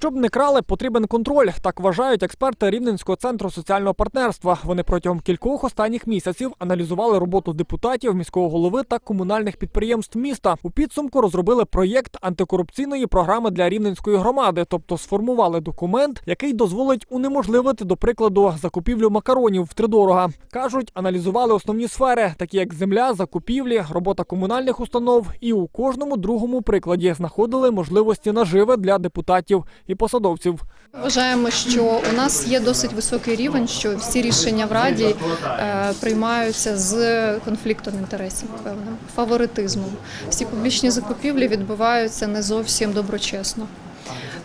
Щоб не крали, потрібен контроль. Так вважають експерти Рівненського центру соціального партнерства. Вони протягом кількох останніх місяців аналізували роботу депутатів, міського голови та комунальних підприємств міста. У підсумку розробили проєкт антикорупційної програми для рівненської громади, тобто сформували документ, який дозволить унеможливити, до прикладу, закупівлю макаронів втридорога. кажуть, аналізували основні сфери, такі як земля, закупівлі, робота комунальних установ, і у кожному другому прикладі знаходили можливості наживи для депутатів і посадовців. Вважаємо, що у нас є досить високий рівень, що всі рішення в раді е, приймаються з конфліктом інтересів, певним фаворитизмом. Всі публічні закупівлі відбуваються не зовсім доброчесно.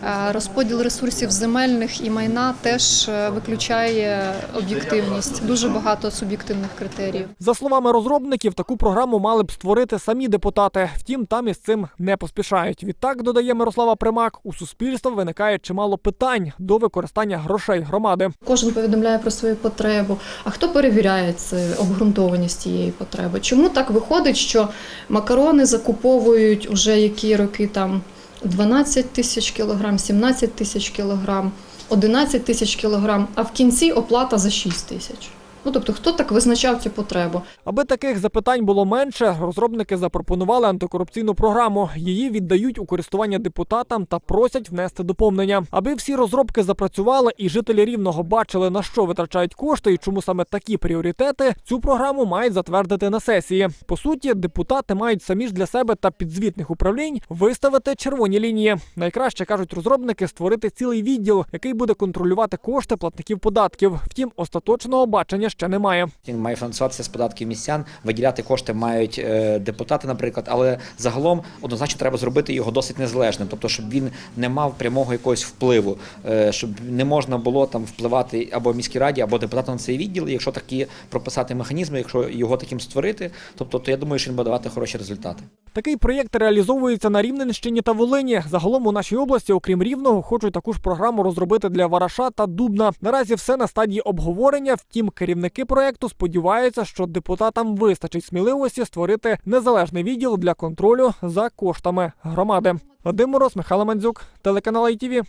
Е, Розподіл ресурсів земельних і майна теж е, виключає об'єктивність. Дуже багато суб'єктивних критеріїв. За словами розробників, таку програму мали б створити самі депутати. Втім, там із цим не поспішають. Відтак, додає Мирослава Примак, у суспільства виникає чимало питань до використання грошей громади. Кожен повідомляє про свою потребу. А хто перевіряє це обґрунтованість цієї потреби? Чому так виходить, що макарони закуповують уже які роки там 12 тисяч кілограм, 17 тисяч кілограм, 11 тисяч кілограм, а в кінці оплата за 6 тисяч? Ну тобто, хто так визначав цю потребу? Аби таких запитань було менше, розробники запропонували антикорупційну програму. Її віддають у користування депутатам та просять внести доповнення. Аби всі розробки запрацювали і жителі рівного бачили на що витрачають кошти і чому саме такі пріоритети. Цю програму мають затвердити на сесії. По суті, депутати мають самі ж для себе та підзвітних управлінь виставити червоні лінії. Найкраще кажуть розробники створити цілий відділ, який буде контролювати кошти платників податків. Втім, остаточного бачення ще немає. Він має фінансуватися з податків містян, виділяти кошти мають е, депутати, наприклад, але загалом однозначно треба зробити його досить незалежним, тобто, щоб він не мав прямого якогось впливу, е, щоб не можна було там впливати або міській раді, або депутатам на цей відділ. Якщо такі прописати механізми, якщо його таким створити, тобто то я думаю, що він буде давати хороші результати. Такий проєкт реалізовується на Рівненщині та Волині. Загалом у нашій області, окрім Рівного, хочуть таку ж програму розробити для Вараша та Дубна. Наразі все на стадії обговорення. Втім, керівники проєкту сподіваються, що депутатам вистачить сміливості створити незалежний відділ для контролю за коштами громади. Вадим Мороз, Михайло Мандзюк, телеканал ITV.